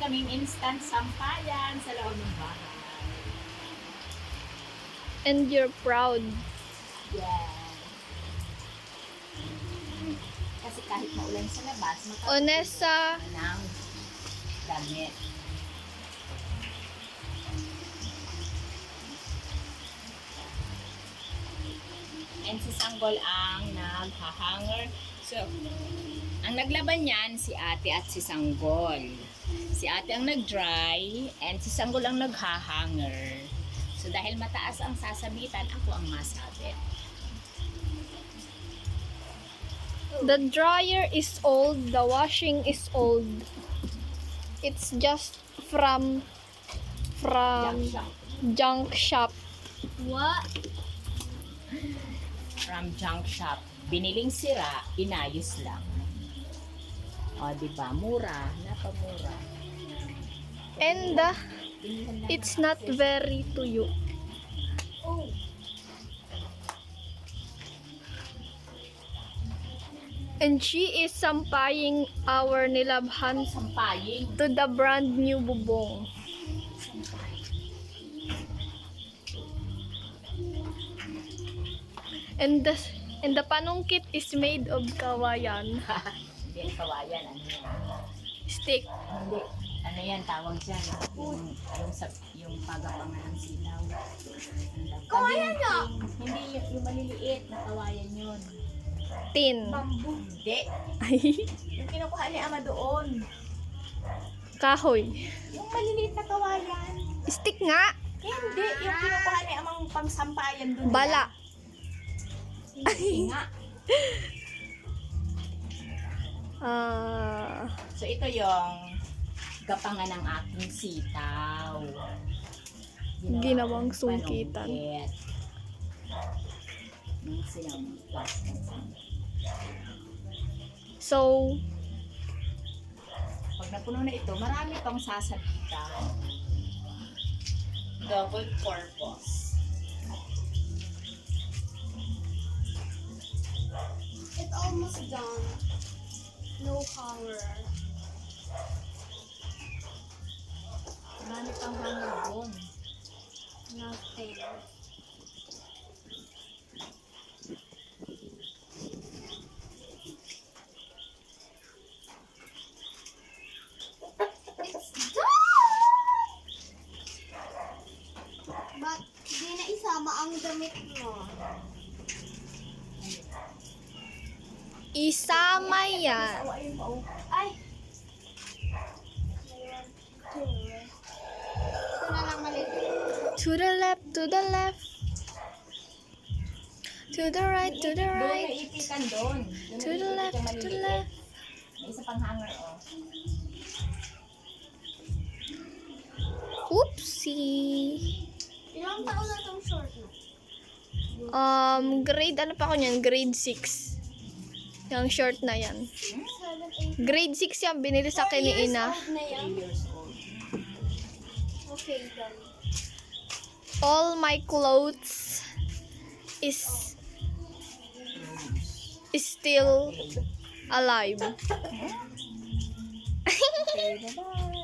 aming instant sampayan sa loob ng bahay. And you're proud. Yes. Kasi kahit maulan sa labas, Onesa, ng damit. And si Sanggol ang naghahanger. So, ang naglaban niyan, si ate at si Sanggol. Si ate ang nag-dry and si Sanggol ang naghahanger. So, dahil mataas ang sasabitan, ako ang masabit. the dryer is old, the washing is old. It's just from from Jump shop. junk shop. What? from junk shop. Biniling sira, inayos lang. O, di ba? Mura. Napamura. And uh, it's not very tuyo. Oh. And she is sampaying our nilabhan Sampaying. to the brand new bubong. And the and the panungkit is made of kawayan Hindi yan kawayan. Ano yan? stick. Hindi. Ano yan tawag dyan? Yung, yung, sa, yung pagapangan ng silaw. Kawayan nga! Hindi, yung, yung maliliit na kawayan yun. Tin. Hindi. Ay, Yung kinukuha ni Ama doon. kahoy. Yung maliliit na kawayan. Stick nga. Hindi, yung kinukuha ni Amang pangsampayan doon. Bala. Hindi nga. Ah, So ito yung gapangan ng aking sitaw. Ginawang kong sungkitan. so, Pag napuno na ito, marami pang sasabitan. Double purpose. It's almost done. No color. Marami pang hanger doon. Nothing. It's done! Ba't di na isama ang damit mo? Isama yan. Ay! To the left, to the left. To the right, to the right. To the left, to the left. May isa pang hanger oh. Oopsie. Ilang taon na itong short na? Um, grade ano pa ako niyan? Grade 6. Yung short na yan. 7, 8. Grade 6 yan, binili sa akin ni Ina. old na yan. 3 years old. Okay, done. All my clothes is is still alive. Okay, bye-bye.